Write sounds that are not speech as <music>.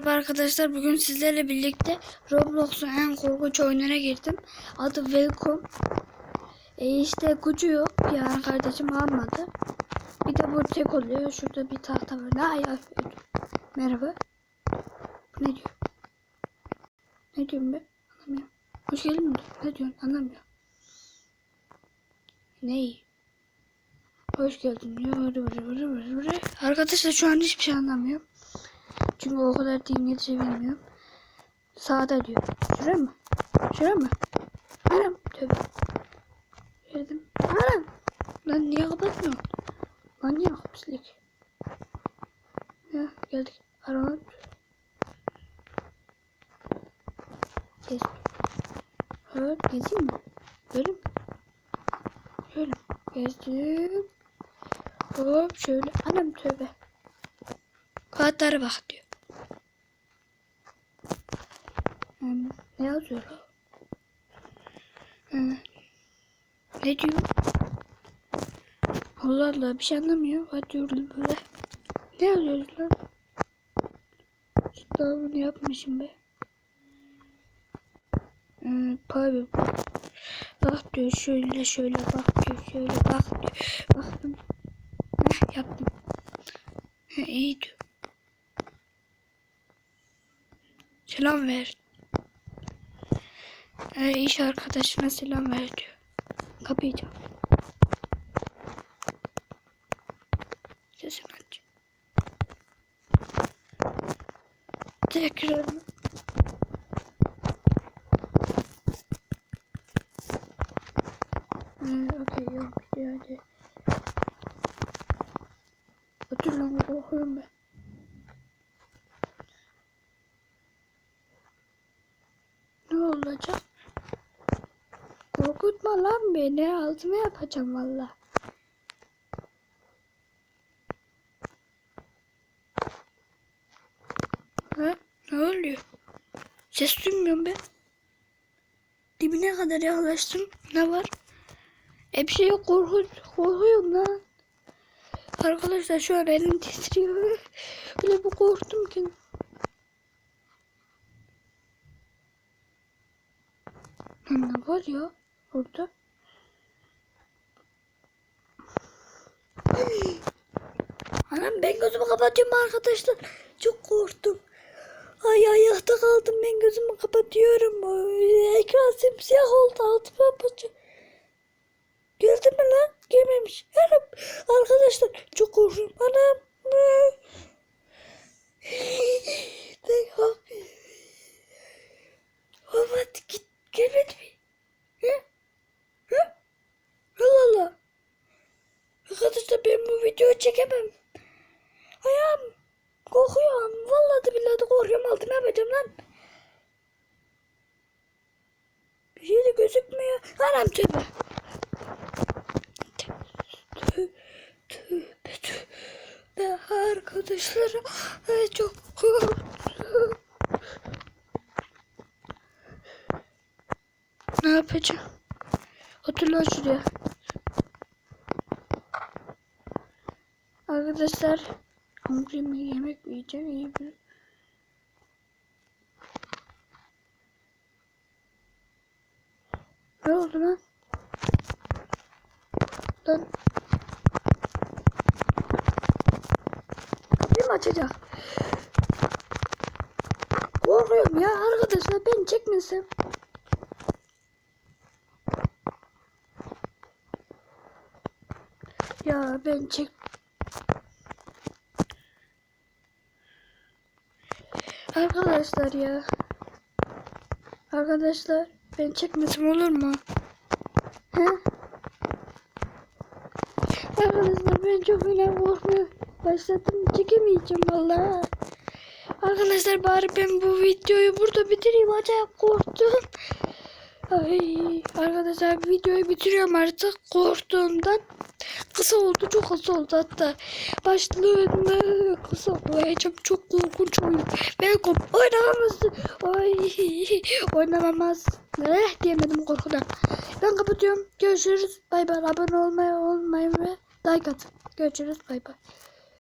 Merhaba arkadaşlar. Bugün sizlerle birlikte Roblox'un en korkunç oyununa girdim. Adı Welcome. E işte gücü yok. Yani kardeşim almadı. Bir de bu tek oluyor. Şurada bir tahta var. Ne ay ay. Merhaba. Ne diyor? Ne diyorum ben? Anlamıyorum. Hoş geldin mi? Ne diyorsun? Anlamıyorum. Ney? Hoş geldin. Arkadaşlar şu an hiçbir şey anlamıyorum. Çünkü o kadar da İngilizce bilmiyorum. Sağda diyor. Şuraya mı? Şuraya mı? Anam. Tövbe. Girdim. Anam. Lan niye kapatmıyorsun? Manyak pislik. Ya geldik. Arama. Gez. Evet gezeyim mi? Böyle mi? Şöyle. Gezdim. Hop şöyle. Anam tövbe. Kağıtlara bak diyor. Hmm, ne yazıyor? Hmm. Ne diyor? Allah Allah bir şey anlamıyor. Hadi yürü böyle. Ne yazıyor lan? Daha bunu yapmışım be. Hmm, pardon. Bak diyor şöyle şöyle bak diyor şöyle bak diyor. Baktım. Heh, yaptım. He, iyi diyor. Selam ver. Ee, iş arkadaşına selam ver diyor. Kapıyı çal. Sesini aç. Tekrar. Hmm, okey yok gidiyor hadi. Otur lan korkuyorum ben. Ne olacak? Korkutma lan beni. Altıma yapacağım valla. Ha? Ne oluyor? Ses duymuyorum ben. Dibine kadar yaklaştım. Ne var? Bir şey. Korku, korkuyorum lan. Arkadaşlar şu an elim titriyor. <laughs> Bile bir korktum ki. Ne var ya orada? Anam ben gözümü kapatıyorum arkadaşlar. Çok korktum. Ay ayakta kaldım ben gözümü kapatıyorum. Ekran simsiyah oldu altıma yapacağım. Gördün mü lan? Gelmemiş. Anam arkadaşlar çok korkuyorum. Anam. <laughs> Ne yapayım? Olmadı git. Gelmedi mi? Hı? Hı? Allah Allah. Arkadaşlar videoyu çekemem. Ayağım kokuyor. Vallahi de billahi de korkuyorum. Altına yapacağım lan. Bir şey de gözükmüyor. Anam tövbe. Tövbe tövbe tövbe. Arkadaşlar ay çok korktum. Ne yapacağım? Lan şuraya. Arkadaşlar hamburger yemek yiyeceğim iyi bir Ne oldu lan? Lan mı açacak? Korkuyorum ya arkadaşlar ben çekmesem. Ya ben çek Arkadaşlar ya. Arkadaşlar ben çekmesem olur mu? He? Arkadaşlar ben çok önemli korkmaya başladım. Çekemeyeceğim vallahi. Arkadaşlar bari ben bu videoyu burada bitireyim. Acayip korktum. Ay, arkadaşlar videoyu bitiriyorum artık korktuğumdan. Kısa oldu çok kısa oldu hatta. Başlığında kısa koyacağım çok korkunç oyun. Belki oynamamaz. Ay oynamamaz. Eh diyemedim korkudan. Ben kapatıyorum. Görüşürüz. Bay bay. Abone olmayı olmayı ve like atın. Görüşürüz. Bay bay.